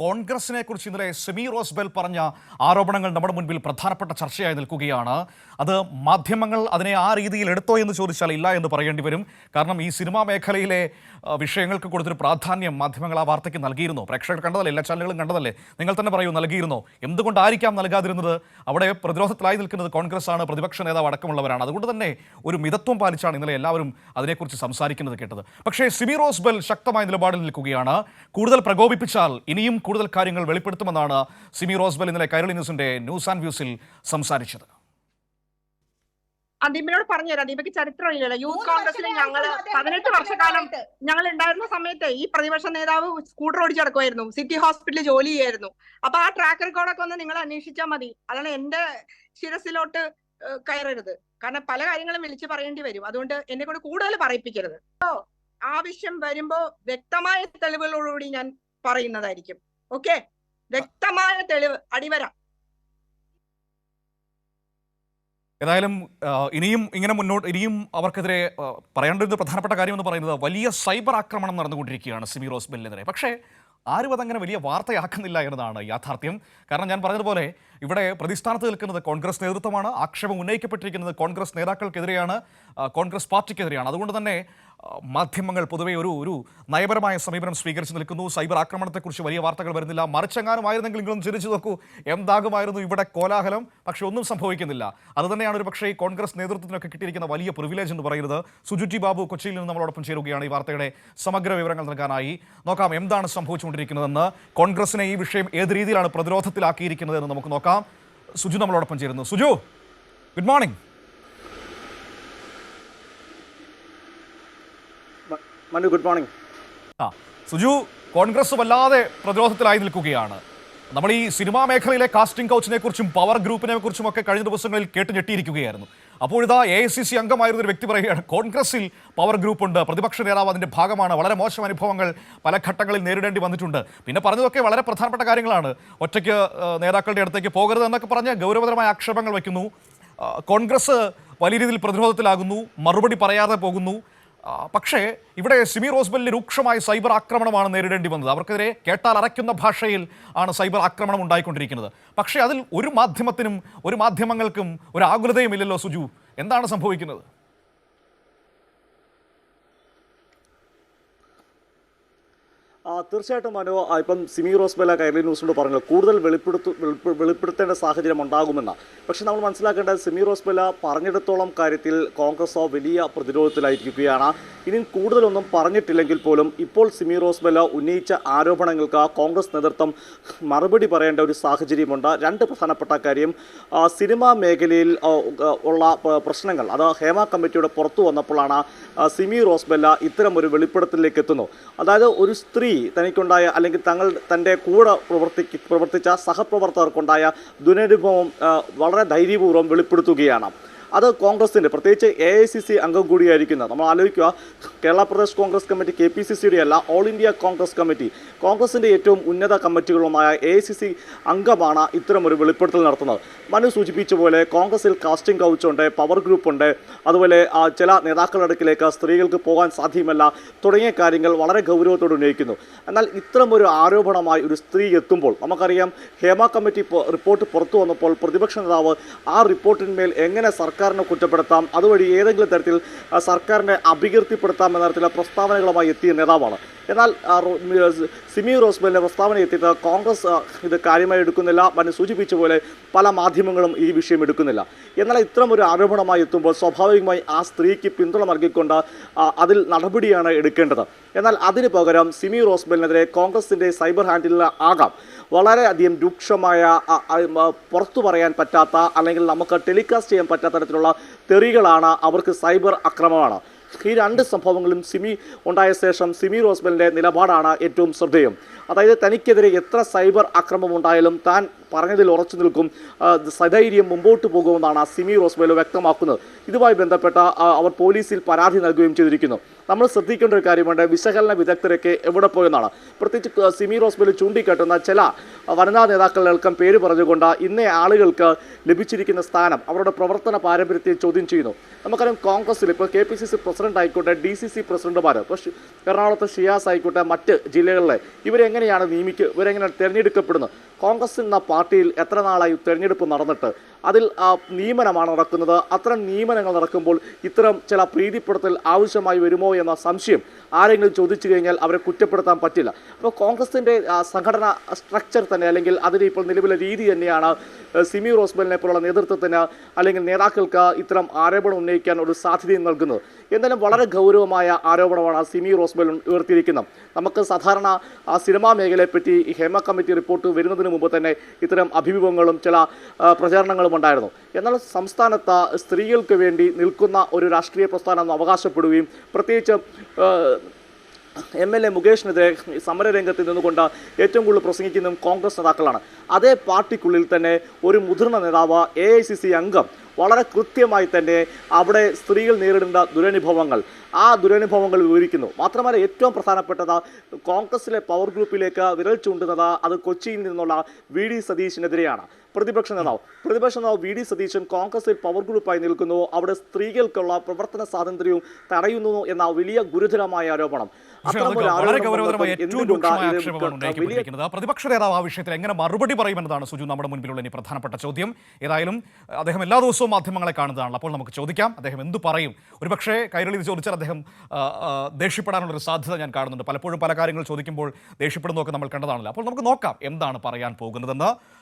കോൺഗ്രസിനെ കുറിച്ച് ഇന്നലെ സെമി റോസ്ബെൽ പറഞ്ഞ ആരോപണങ്ങൾ നമ്മുടെ മുൻപിൽ പ്രധാനപ്പെട്ട ചർച്ചയായി നിൽക്കുകയാണ്. അത് മാധ്യമങ്ങൾ അതിനെ ആ രീതിയിൽ എടുത്തോ എന്ന് ചോദിച്ചാൽ ഇല്ല എന്ന് പറയേണ്ടി വരും. കാരണം ഈ സിനിമാ മേഖലയിലെ വിഷയങ്ങൾക്ക് കൊടുത്തൊരു പ്രാധാന്യം മാധ്യമങ്ങൾ ആ വാർത്തയ്ക്ക് നൽകിയിരുന്നു. പ്രേക്ഷകർ കണ്ടതല്ലേ എല്ലാ ചാനലുകളും കണ്ടതല്ലേ? നിങ്ങൾ തന്നെ പറയൂ നൽകിയിരുന്നോ? എന്തുകൊണ്ടായിരിക്കാം നൽകാതിരുന്നത്? അവിടെ പ്രതിരോധത്തിലായി നിൽക്കുന്നത് കോൺഗ്രസ് ആണ് പ്രതിപക്ഷ നേതാവ് അടക്കമുള്ളവരാണ്. അതുകൊണ്ട് തന്നെ ഒരു മിതത്വം പാലിച്ചാണ് ഇന്നലെ എല്ലാവരും അതിനെക്കുറിച്ച് സംസാരിക്കുന്നത് കേട്ടത്. പക്ഷേ സിമി റോസ്ബെൽ ശക്തമായ നിലപാടിൽ നിൽക്കുകയാണ്. കൂടുതൽ പ്രകോപിപ്പിച്ചാൽ ഇനിയും കൂടുതൽ കാര്യങ്ങൾ വെളിപ്പെടുത്തുമെന്നാണ് സിമി റോസ്ബെൽ ഇന്നലെ കൈരളി ന്യൂസിന്റെ ന്യൂസ് ആൻഡ് വ്യൂസിൽ സംസാരിച്ചത്. ആ ദീപിനോട് പറഞ്ഞുതരാം ദീപക്ക് ചരിത്രമില്ലല്ലോ യൂത്ത് കോൺഗ്രസിൽ ഞങ്ങൾ ഞങ്ങൾ പതിനെട്ട് വർഷക്കാലം ഞങ്ങൾ ഉണ്ടായിരുന്ന സമയത്ത് ഈ പ്രതിപക്ഷ നേതാവ് സ്കൂട്ടർ ഓടിച്ചു നടക്കുമായിരുന്നു സിറ്റി ഹോസ്പിറ്റലിൽ ജോലി ചെയ്യായിരുന്നു. അപ്പൊ ആ ട്രാക്ക് റെക്കോർഡൊക്കെ ഒന്ന് നിങ്ങൾ അന്വേഷിച്ചാൽ മതി. അതാണ് എന്റെ ശിരസിലോട്ട് കയറരുത്. കാരണം പല കാര്യങ്ങളും വിളിച്ചു പറയേണ്ടി വരും. അതുകൊണ്ട് എന്നെ കൊണ്ട് കൂടുതൽ പറയിപ്പിക്കരുത്. ആവശ്യം വരുമ്പോ വ്യക്തമായ തെളിവുകളോടുകൂടി ഞാൻ പറയുന്നതായിരിക്കും. ഓക്കെ? വ്യക്തമായ തെളിവ്. അടിവര ഏതായാലും ഇനിയും ഇങ്ങനെ മുന്നോട്ട് ഇനിയും അവർക്കെതിരെ പറയേണ്ട പ്രധാനപ്പെട്ട കാര്യം എന്ന് പറയുന്നത് വലിയ സൈബർ ആക്രമണം നടന്നുകൊണ്ടിരിക്കുകയാണ് സിമി റോസ്ബെല്ലിനെതിരെ. പക്ഷേ ആരും അതങ്ങനെ വലിയ വാർത്തയാക്കുന്നില്ല എന്നതാണ് യാഥാർത്ഥ്യം. കാരണം ഞാൻ പറഞ്ഞതുപോലെ ഇവിടെ പ്രതിസ്ഥാനത്ത് നിൽക്കുന്നത് കോൺഗ്രസ് നേതൃത്വമാണ് ആക്ഷേപം ഉന്നയിക്കപ്പെട്ടിരിക്കുന്നത് കോൺഗ്രസ് നേതാക്കൾക്കെതിരെയാണ് കോൺഗ്രസ് പാർട്ടിക്കെതിരെയാണ്. അതുകൊണ്ട് തന്നെ മാധ്യമങ്ങൾ പൊതുവെ ഒരു ഒരു നയപരമായ സമീപനം സ്വീകരിച്ച് നിൽക്കുന്നു. സൈബർ ആക്രമണത്തെക്കുറിച്ച് വലിയ വാർത്തകൾ വരുന്നില്ല. മറിച്ചെങ്ങാനുമായിരുന്നെങ്കിൽ നിങ്ങളൊന്ന് ചിരിച്ചു നോക്കൂ. എന്താകുമായിരുന്നു ഇവിടെ കോലാഹലം? പക്ഷേ ഒന്നും സംഭവിക്കുന്നില്ല. അതുതന്നെയാണ് ഒരു പക്ഷേ കോൺഗ്രസ് നേതൃത്വത്തിനൊക്കെ കിട്ടിയിരിക്കുന്ന വലിയ പ്രിവിലേജ് എന്ന് പറയുന്നത്. സുജുറ്റി ബാബു കൊച്ചിയിൽ നിന്ന് നമ്മളോടൊപ്പം ചേരുകയാണ് ഈ വാർത്തയുടെ സമഗ്ര വിവരങ്ങൾ നൽകാനായി. നോക്കാം എന്താണ് സംഭവിച്ചുകൊണ്ടിരിക്കുന്നതെന്ന്. കോൺഗ്രസിനെ ഈ വിഷയം ഏത് രീതിയിലാണ് പ്രതിരോധത്തിലാക്കിയിരിക്കുന്നത് എന്ന് നമുക്ക് നോക്കാം. സുജു നമ്മളോടൊപ്പം ചേരുന്നു. Suju good morning Manu good morning ആ സുജു കോൺഗ്രസ് വല്ലാതെ പ്രതിരോധത്തിലായി നിൽക്കുകയാണ്. നമ്മൾ ഈ സിനിമാ മേഖലയിലെ കാസ്റ്റിംഗ് കൗച്ചിനെ കുറിച്ചും പവർ ഗ്രൂപ്പിനെ കുറിച്ചും ഒക്കെ കഴിഞ്ഞ ദിവസങ്ങളിൽ കേട്ട് ഞെട്ടിയിരിക്കുകയായിരുന്നു. അപ്പോൾ ഇതാ എ ഐ സി സി അംഗമായിരുന്ന ഒരു വ്യക്തി പറയുകയാണ് കോൺഗ്രസിൽ പവർ ഗ്രൂപ്പ് ഉണ്ട് പ്രതിപക്ഷ നേതാവ് അതിന്റെ ഭാഗമാണ് വളരെ മോശം അനുഭവങ്ങൾ പല ഘട്ടങ്ങളിൽ നേരിടേണ്ടി വന്നിട്ടുണ്ട്. പിന്നെ പറഞ്ഞതൊക്കെ വളരെ പ്രധാനപ്പെട്ട കാര്യങ്ങളാണ്. ഒറ്റയ്ക്ക് നേതാക്കളുടെ അടുത്തേക്ക് പോകരുത് എന്നൊക്കെ പറഞ്ഞ് ഗൗരവതരമായ ആക്ഷേപങ്ങൾ വയ്ക്കുന്നു. കോൺഗ്രസ് വലിയ രീതിയിൽ പ്രതിരോധത്തിലാകുന്നു മറുപടി പറയാതെ പോകുന്നു. പക്ഷേ ഇവിടെ സിമി റോസ്ബെല്ലിന് രൂക്ഷമായ സൈബർ ആക്രമണമാണ് നേരിടേണ്ടി വന്നത്. അവർക്കെതിരെ കേട്ടാൽ അറയ്ക്കുന്ന ഭാഷയിൽ ആണ് സൈബർ ആക്രമണം ഉണ്ടായിക്കൊണ്ടിരിക്കുന്നത്. പക്ഷേ അതിൽ ഒരു മാധ്യമത്തിനും ഒരു മാധ്യമങ്ങൾക്കും ഒരു ആകുലതയും ഇല്ലല്ലോ സുജു. എന്താണ് സംഭവിക്കുന്നത്? തീർച്ചയായിട്ടും മനോ ഇപ്പം സിമി റോസ്ബെല കൈരളി ന്യൂസിനോട് പറഞ്ഞു കൂടുതൽ വെളിപ്പെടുത്തു വെളിപ്പെ- വെളിപ്പെടുത്തേണ്ട സാഹചര്യം ഉണ്ടാകുമെന്ന്. പക്ഷെ നമ്മൾ മനസ്സിലാക്കേണ്ടത് സിമി റോസ്ബെല പറഞ്ഞിടത്തോളം കാര്യത്തിൽ കോൺഗ്രസ് വലിയ പ്രതിരോധത്തിലായിരിക്കുകയാണ്. ഇനിയും കൂടുതലൊന്നും പറഞ്ഞിട്ടില്ലെങ്കിൽ പോലും ഇപ്പോൾ സിമി റോസ്ബെല ഉന്നയിച്ച ആരോപണങ്ങൾക്ക് കോൺഗ്രസ് നേതൃത്വം മറുപടി പറയേണ്ട ഒരു സാഹചര്യമുണ്ട്. രണ്ട് പ്രധാനപ്പെട്ട കാര്യം സിനിമാ മേഖലയിൽ ഉള്ള പ്രശ്നങ്ങൾ. അത് ഹേമ കമ്മിറ്റിയുടെ പുറത്തു വന്നപ്പോഴാണ് സിമി റോസ്ബെല്ല ഇത്തരം ഒരു വെളിപ്പെടുത്തലിലേക്ക് എത്തുന്നു. അതായത് ഒരു സ്ത്രീ തനിക്കുണ്ടായ അല്ലെങ്കിൽ തങ്ങൾ തന്റെ കൂടെ പ്രവർത്തിക്ക് പ്രവർത്തിച്ച സഹപ്രവർത്തകർക്കുണ്ടായ ദുരനുഭവം വളരെ ധൈര്യപൂർവം വെളിപ്പെടുത്തുകയാണ്. അത് കോൺഗ്രസിന്റെ പ്രത്യേകിച്ച് എ ഐ സി സി അംഗം കൂടിയായിരിക്കുന്ന നമ്മൾ ആലോചിക്കുക Kerala Pradesh Congress committee K P C സിയുടെ അല്ല ഓൾ ഇന്ത്യ കോൺഗ്രസ് കമ്മിറ്റി. കോൺഗ്രസിന്റെ ഏറ്റവും ഉന്നത കമ്മിറ്റികളുമായ എ ഐ സി സി അംഗമാണ് ഇത്തരം ഒരു വെളിപ്പെടുത്തൽ നടത്തുന്നത്. മനു സൂചിപ്പിച്ച പോലെ കോൺഗ്രസിൽ കാസ്റ്റിംഗ് കൗച്ചുണ്ട് പവർ ഗ്രൂപ്പ് ഉണ്ട് അതുപോലെ ചില നേതാക്കളുടെ അടുക്കിലേക്ക് സ്ത്രീകൾക്ക് പോകാൻ സാധ്യമല്ല തുടങ്ങിയ കാര്യങ്ങൾ വളരെ ഗൗരവത്തോടെ ഉന്നയിക്കുന്നു. എന്നാൽ ഇത്തരം ഒരു ആരോപണമായി ഒരു സ്ത്രീ എത്തുമ്പോൾ നമുക്കറിയാം ഹേമ കമ്മിറ്റി റിപ്പോർട്ട് പുറത്തു വന്നപ്പോൾ പ്രതിപക്ഷ നേതാവ് ആ റിപ്പോർട്ടിന്മേൽ എങ്ങനെ സർക്കാരിനെ കുറ്റപ്പെടുത്താം. അതുവഴി ഏതെങ്കിലും തരത്തിൽ സർക്കാരിനെ അപകീർത്തിപ്പെടുത്താം എന്ന തരത്തിലുള്ള പ്രസ്താവനകളുമായി എത്തിയ നേതാവാണ് എന്നാൽ സിമി റോസ്മലിന്റെ പ്രസ്താവന എത്തിയിട്ട് കോൺഗ്രസ് ഇത് കാര്യമായി എടുക്കുന്നില്ല. മനു സൂചിപ്പിച്ച പോലെ പല മാധ്യമങ്ങളും ഈ വിഷയം എടുക്കുന്നില്ല. എന്നാൽ ഇത്തരം ഒരു ആരോപണമായി എത്തുമ്പോൾ സ്വാഭാവികമായി ആ സ്ത്രീക്ക് പിന്തുണ നൽകിക്കൊണ്ട് അതിൽ നടപടിയാണ് എടുക്കേണ്ടത്. എന്നാൽ അതിന് പകരം സിമി റോസ്ബലിനെതിരെ കോൺഗ്രസിന്റെ സൈബർ ഹാൻഡിൽ ആകാം. വളരെയധികം രൂക്ഷമായ പുറത്തു പറയാൻ പറ്റാത്ത അല്ലെങ്കിൽ നമുക്ക് ടെലികാസ്റ്റ് ചെയ്യാൻ പറ്റാത്ത തരത്തിലുള്ള തെറികളാണ് അവർക്ക് സൈബർ ആക്രമണമാണ് ഈ രണ്ട് സംഭവങ്ങളും സിമി ഉണ്ടായ ശേഷം സിമി റോസ്ബലിന്റെ നിലപാടാണ് ഏറ്റവും ശ്രദ്ധേയം. അതായത് തനിക്കെതിരെ എത്ര സൈബർ ആക്രമം ഉണ്ടായാലും താൻ പറഞ്ഞതിൽ ഉറച്ചു നിൽക്കും. സധൈര്യം മുമ്പോട്ട് പോകുമെന്നാണ് സിമി റോസ്ബെല്ലോ വ്യക്തമാക്കുന്നത്. ഇതുമായി ബന്ധപ്പെട്ട അവർ പോലീസിൽ പരാതി നൽകുകയും ചെയ്തിരിക്കുന്നു. നമ്മൾ ശ്രദ്ധിക്കേണ്ട ഒരു കാര്യമുണ്ട്. വിശകലന വിദഗ്ധരൊക്കെ എവിടെ പോയെന്നാണ്. പ്രത്യേകിച്ച് സിമി റോസ്ബെല്ലോ ചൂണ്ടിക്കാട്ടുന്ന ചില വനിതാ നേതാക്കളെല്ലാം പേര് പറഞ്ഞുകൊണ്ട് ഇന്നേ ആളുകൾക്ക് ലഭിച്ചിരിക്കുന്ന സ്ഥാനം അവരുടെ പ്രവർത്തന പാരമ്പര്യത്തെ ചോദ്യം ചെയ്യുന്നു. നമുക്കറിയാം കോൺഗ്രസിൽ ഇപ്പോൾ K P C C president ആയിക്കോട്ടെ ഡി സി സി പ്രസിഡന്റുമാർ ഇപ്പോൾ എറണാകുളത്ത് ഷിയാസ് ആയിക്കോട്ടെ മറ്റ് ജില്ലകളിലെ ഇവരെങ്ങനെയാണ് നിയമിക്കുക ഇവരെങ്ങനെയാണ് തിരഞ്ഞെടുക്കപ്പെടുന്നത്? കോൺഗ്രസ് എന്ന പാർട്ടിയിൽ എത്ര നാളായി തെരഞ്ഞെടുപ്പ് നടന്നിട്ട് അതിൽ നിയമനമാണ് നടക്കുന്നത്. അത്തരം നിയമനങ്ങൾ നടക്കുമ്പോൾ ഇത്തരം ചില പ്രീതിപ്പെടുത്തൽ ആവശ്യമായി വരുമോ എന്ന സംശയം ആരെങ്കിലും ചോദിച്ചു കഴിഞ്ഞാൽ അവരെ കുറ്റപ്പെടുത്താൻ പറ്റില്ല. അപ്പോൾ കോൺഗ്രസിന്റെ സംഘടന സ്ട്രക്ചർ തന്നെ അല്ലെങ്കിൽ അതിന് ഇപ്പോൾ നിലവിലെ രീതി തന്നെയാണ് സിമി റോസ്ബലിനെ പോലുള്ള നേതൃത്വത്തിന് അല്ലെങ്കിൽ നേതാക്കൾക്ക് ഇത്തരം ആരോപണം ഉന്നയിക്കാൻ ഒരു സാധ്യതയും നൽകുന്നത്. എന്തായാലും വളരെ ഗൗരവമായ ആരോപണമാണ് സിമി റോസ്ബൽ ഉയർത്തിയിരിക്കുന്നത്. നമുക്ക് സാധാരണ ആ സിനിമാ മേഖലയെപ്പറ്റി ഈ ഹേമ കമ്മിറ്റി റിപ്പോർട്ട് വരുന്നതിന് മുമ്പ് തന്നെ ഇത്തരം അഭിമുഖങ്ങളും ചില പ്രചാരണങ്ങളും ഉണ്ടായിരുന്നു. എന്നാൽ സംസ്ഥാനത്ത് സ്ത്രീകൾക്ക് വേണ്ടി നിൽക്കുന്ന ഒരു രാഷ്ട്രീയ പ്രസ്ഥാനം അവകാശപ്പെടുകയും പ്രത്യേകിച്ച് എം എൽ എ മുകേഷിനെതിരെ സമരരംഗത്ത് നിന്നുകൊണ്ട് ഏറ്റവും കൂടുതൽ പ്രസംഗിക്കുന്നതും കോൺഗ്രസ് നേതാക്കളാണ്. അതേ പാർട്ടിക്കുള്ളിൽ തന്നെ ഒരു മുതിർന്ന നേതാവ് എ ഐ സി സി അംഗം വളരെ കൃത്യമായി തന്നെ അവിടെ സ്ത്രീകൾ നേരിടേണ്ട ദുരനുഭവങ്ങൾ ആ ദുരനുഭവങ്ങൾ വിവരിക്കുന്നു. മാത്രമല്ല ഏറ്റവും പ്രധാനപ്പെട്ടത് കോൺഗ്രസിലെ പവർ ഗ്രൂപ്പിലേക്ക് വിരൽ ചൂണ്ടുന്നത് അത് കൊച്ചിയിൽ നിന്നുള്ള വി ഡി സതീശിനെതിരെയാണ്. പ്രതിപക്ഷ നേതാവ്. പ്രതിപക്ഷ നേതാവ് വി ഡി സതീശൻ കോൺഗ്രസിൽ പവർ ഗ്രൂപ്പായി നിൽക്കുന്നു. അവിടെ സ്ത്രീകൾക്കുള്ള പ്രവർത്തന സ്വാതന്ത്ര്യവും തടയുന്നു എന്ന വലിയ ഗുരുതരമായ ആരോപണം. പ്രതിപക്ഷ നേതാവ് ആ വിഷയത്തിൽ എങ്ങനെ മറുപടി പറയുമെന്നതാണ് സുജു നമ്മുടെ മുൻപിലുള്ള ഇനി പ്രധാനപ്പെട്ട ചോദ്യം. ഏതായാലും അദ്ദേഹം എല്ലാ ദിവസവും മാധ്യമങ്ങളെ കാണുന്നതാണല്ലോ അപ്പോൾ നമുക്ക് ചോദിക്കാം അദ്ദേഹം എന്തു പറയും? ഒരുപക്ഷേ കൈരളി ഇത് ചോദിച്ചാൽ അദ്ദേഹം ദേഷ്യപ്പെടാനുള്ളൊരു സാധ്യത ഞാൻ കാണുന്നുണ്ട്. പലപ്പോഴും പല കാര്യങ്ങൾ ചോദിക്കുമ്പോൾ ദേഷ്യപ്പെടുന്നതൊക്കെ നമ്മൾ കണ്ടതാണല്ലോ. അപ്പോൾ നമുക്ക് നോക്കാം എന്താണ് പറയാൻ പോകുന്നതെന്ന്.